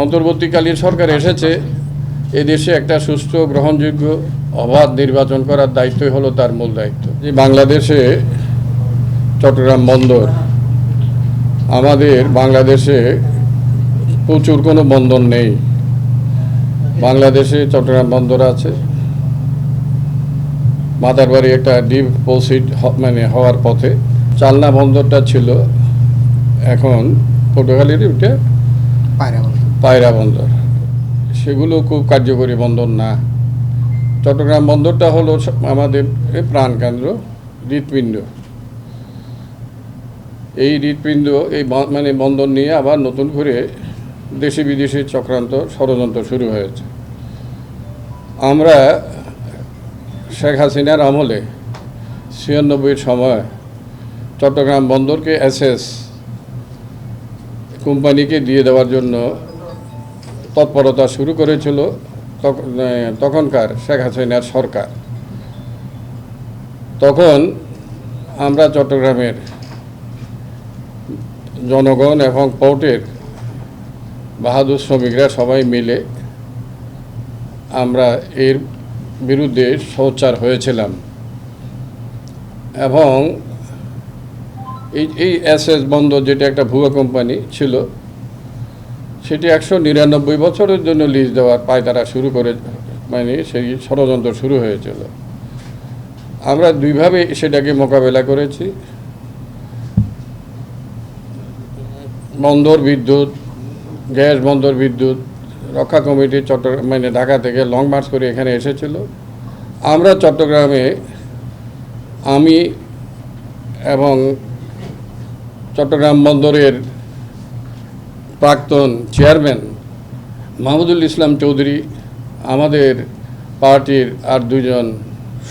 অন্তর্বর্তীকালীন সরকার এসেছে, এদেশে একটা সুস্থ গ্রহণযোগ্য, অবাধ নির্বাচন করার দায়িত্বই হলো তার মূল দায়িত্ব। যে বাংলাদেশে চট্টগ্রাম বন্দর, আমাদের বাংলাদেশে প্রচুর কোনো বন্দর নেই। বাংলাদেশে চট্টগ্রাম বন্দর আছে। মাতারবাড়ি একটা ডিপ পোসিট মানে হওয়ার পথে। চালনা বন্দরটা ছিল, এখন পটুয়াখালীর ওইটা পায়রা বন্ধ পায়রা বন্দর। সেগুলো খুব কার্যকরী বন্দর না। চট্টগ্রাম বন্দরটা হলো আমাদের প্রাণকেন্দ্র, হৃৎপিণ্ড। এই হৃৎপিণ্ড, এই মানে বন্দর নিয়ে আবার নতুন করে দেশি বিদেশি চক্রান্ত ষড়যন্ত্র শুরু হয়েছে। আমরা শেখ হাসিনার আমলে ছিয়ানব্বইয়ের সময় চট্টগ্রাম বন্দরকে এসএস কোম্পানিকে দিয়ে দেওয়ার জন্য তৎপরতা শুরু করেছিল তখ- তখনকার শেখ হাসিনার সরকার। তখন আমরা চট্টগ্রামের জনগণ এবং পোর্টের বাহাদুর শ্রমিকরা সবাই মিলে আমরা এর বিরুদ্ধে সোচ্চার হয়েছিলাম। এবং এই এই এস এস বন্দর যেটা একটা ভুয়া কোম্পানি ছিল সেটি একশো নিরানব্বই বছরের জন্য লিজ দেওয়ার পায়তারা শুরু করে মানে সেই ষড়যন্ত্র শুরু হয়েছিল। আমরা দুইভাবে সেটাকে মোকাবেলা করেছি। বন্দর বিদ্যুৎ, গ্যাস বন্দর বিদ্যুৎ, রক্ষা কমিটি চট্টগ্রাম মানে ঢাকা থেকে লং মার্চ করে এখানে এসেছিল। আমরা চট্টগ্রামে আমি এবং চট্টগ্রাম বন্দরের প্রাক্তন চেয়ারম্যান মাহমুদুল ইসলাম চৌধুরী, আমাদের পার্টির আর দুজন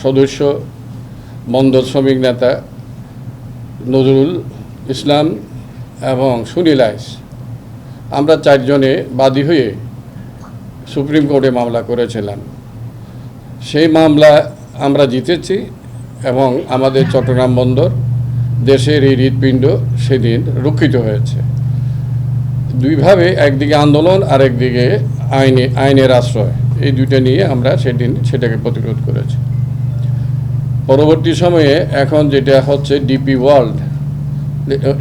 সদস্য, বন্দর শ্রমিক নেতা নজরুল ইসলাম এবং সুনীল আইস। আমরা চারজনে বাদী হয়ে সুপ্রিম কোর্টে মামলা করেছিলাম। সেই মামলা আমরা জিতেছি এবং আমাদের চট্টগ্রাম বন্দর, দেশের এই হৃৎপিণ্ড সেদিন রক্ষিত হয়েছে। দুইভাবে, একদিকে আন্দোলন আর একদিকে আইনে, আইনের আশ্রয়। এই দুইটা নিয়ে আমরা সেদিন সেটাকে প্রতিরোধ করেছি। পরবর্তী সময়ে এখন যেটা হচ্ছে ডিপি ওয়ার্ল্ড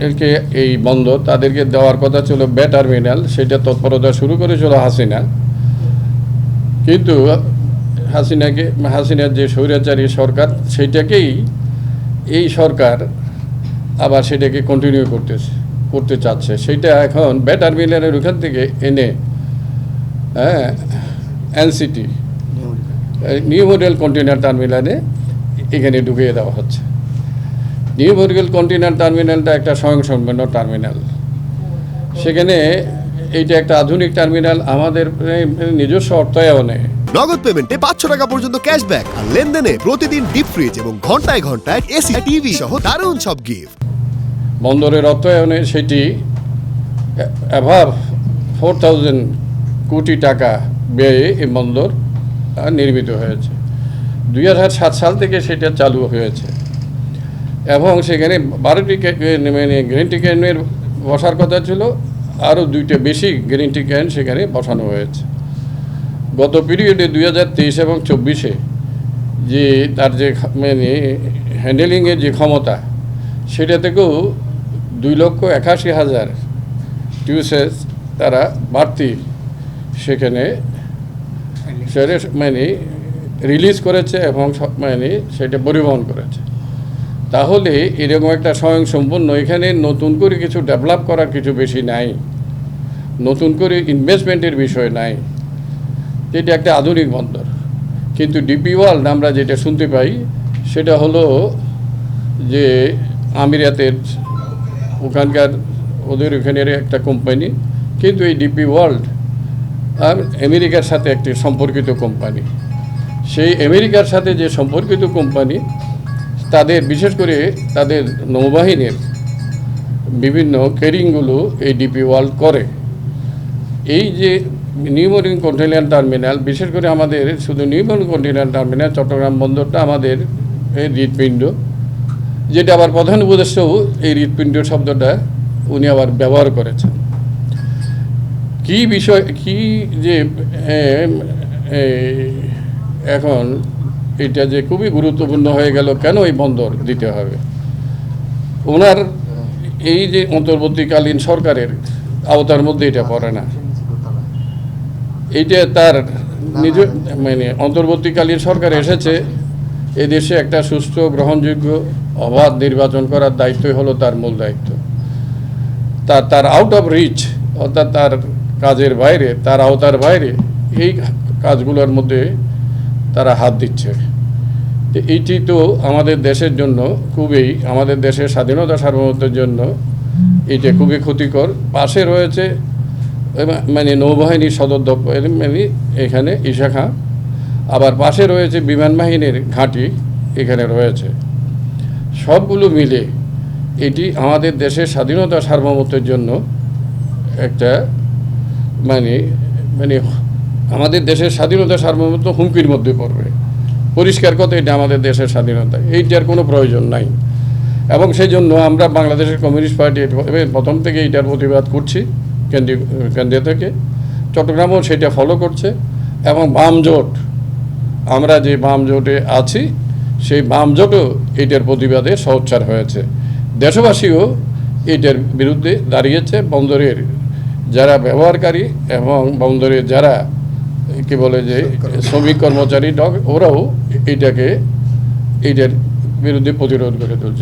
একে এই বন্দর তাদেরকে দেওয়ার কথা ছিল বে টার্মিনাল সেটা তৎপরতা শুরু করেছিল হাসিনা। কিন্তু হাসিনাকে, হাসিনার যে স্বৈরাচারী সরকার সেইটাকেই এই সরকার আবার সেটাকে কন্টিনিউ করতেছে। করতে চাচ্ছে সেইটা এখন বে টার্মিনালের ওখান থেকে এনে হ্যাঁ এনসিটি নিউ মডেল কন্টেনার টার্মিনালে এখানে ঢুকিয়ে দেওয়া হচ্ছে। নিউ মডেল কন্টেনার টার্মিনালটা একটা স্বয়ংসম্পন্ন টার্মিনাল সেখানে এইটা একটা আধুনিক টার্মিনাল আমাদের নিজস্ব অর্থায়নে। নগদ পেমেন্টে পাঁচশো টাকা পর্যন্ত ক্যাশব্যাক আর লেনদেনে প্রতিদিন ডিপ ফ্রিজ এবং ঘন্টায় ঘন্টায় এসি টিভি সহ দারুণ সব গিফট বন্দরের অর্থায়নে সেটি অ্যাভাব ফোর থাউজেন্ড কোটি টাকা ব্যয়ে এই বন্দর নির্মিত হয়েছে। দুই হাজার সাত সাল থেকে সেটা চালু হয়েছে। এবং সেখানে বারোটি মানে গ্যারেন্টি ক্যানের বসার কথা ছিল, আরও দুইটা বেশি গ্যারেন্টি ক্যান সেখানে বসানো হয়েছে। গত পিরিয়ডে দুই হাজার তেইশ এবং চব্বিশে যে তার যে মানে হ্যান্ডেলিংয়ের যে ক্ষমতা, সেটা থেকেও দুই লক্ষ একাশি হাজার টিউসেস তারা বাড়তি সেখানে মানে রিলিজ করেছে এবং মানে সেটা পরিবহন করেছে। তাহলে এরকম একটা স্বয়ংসম্পূর্ণ, এখানে নতুন করে কিছু ডেভেলপ করার কিছু বেশি নাই। নতুন করে ইনভেস্টমেন্টের বিষয় নাই। যেটা একটা আধুনিক বন্দর। কিন্তু ডিপি ওয়ার্ল্ড আমরা যেটা শুনতে পাই, সেটা হলো যে আমিরাতের ওখানকার ওদের ওখানের একটা কোম্পানি কিন্তু এই ডিপি ওয়ার্ল্ড আর আমেরিকার সাথে একটি সম্পর্কিত কোম্পানি সেই আমেরিকার সাথে যে সম্পর্কিত কোম্পানি তাদের বিশেষ করে তাদের নৌবাহিনীর বিভিন্ন কেরিংগুলো এই ডিপি ওয়ার্ল্ড করে। এই যে নিউমরিং কন্টেনার টার্মিনাল বিশেষ করে আমাদের শুধু new mooring container terminal Chattogram বন্দরটা আমাদের এই হৃৎপিণ্ড যেটা আবার প্রধান উপদেষ্টাও এই হৃৎপিণ্ড শব্দটা উনি আবার ব্যবহার করেছেন। কি বিষয়, কি যে এখন এটা যে খুবই গুরুত্বপূর্ণ হয়ে গেল, কেন এই বন্দর দিতে হবে? ওনার এই যে অন্তর্বর্তীকালীন সরকারের আওতার মধ্যে এটা পড়ে না। এইটা তার নিজ মানে অন্তর্বর্তীকালীন সরকার এসেছে, এদেশে একটা সুস্থ, গ্রহণযোগ্য অবাধ নির্বাচন করার দায়িত্বই হলো তার মূল দায়িত্ব। তার তার আউট অফ রিচ অর্থাৎ তার কাজের বাইরে, তার আওতার বাইরে, এই কাজগুলোর মধ্যে তারা হাত দিচ্ছে। এইটি তো আমাদের দেশের জন্য খুবই, আমাদের দেশের স্বাধীনতা সার্বভৌমত্বের জন্য এটা খুবই ক্ষতিকর। পাশে রয়েছে মানে নৌবাহিনীর সদর দপ্তর মানে এখানে ইশাখা আবার পাশে রয়েছে বিমান বাহিনীর ঘাঁটি, এখানে রয়েছে। সবগুলো মিলে এটি আমাদের দেশের স্বাধীনতা সার্বভৌমত্বের জন্য একটা মানে মানে আমাদের দেশের স্বাধীনতা সার্বভৌমত্ব হুমকির মধ্যে পড়বে। পরিষ্কার কথা, এটা আমাদের দেশের স্বাধীনতা। এইটার কোনো প্রয়োজন নাই। এবং সেই জন্য আমরা বাংলাদেশের কমিউনিস্ট পার্টি প্রথম থেকে এইটার প্রতিবাদ করছি, কেন্দ্রীয় কেন্দ্রীয় থেকে। চট্টগ্রামও সেটা ফলো করছে। এবং বাম জোট আমরা যে বাম জোটে আছি সেই বামজোটও এটার প্রতিবাদে সহচ্ছার হয়েছে। দেশবাসীও এটার বিরুদ্ধে দাঁড়িয়েছে। বন্দরের যারা ব্যবহারকারী এবং বন্দরের যারা, কি বলে যে, শ্রমিক কর্মচারী ওরাও এটাকে এটার বিরুদ্ধে প্রতিরোধ করে তুলছে।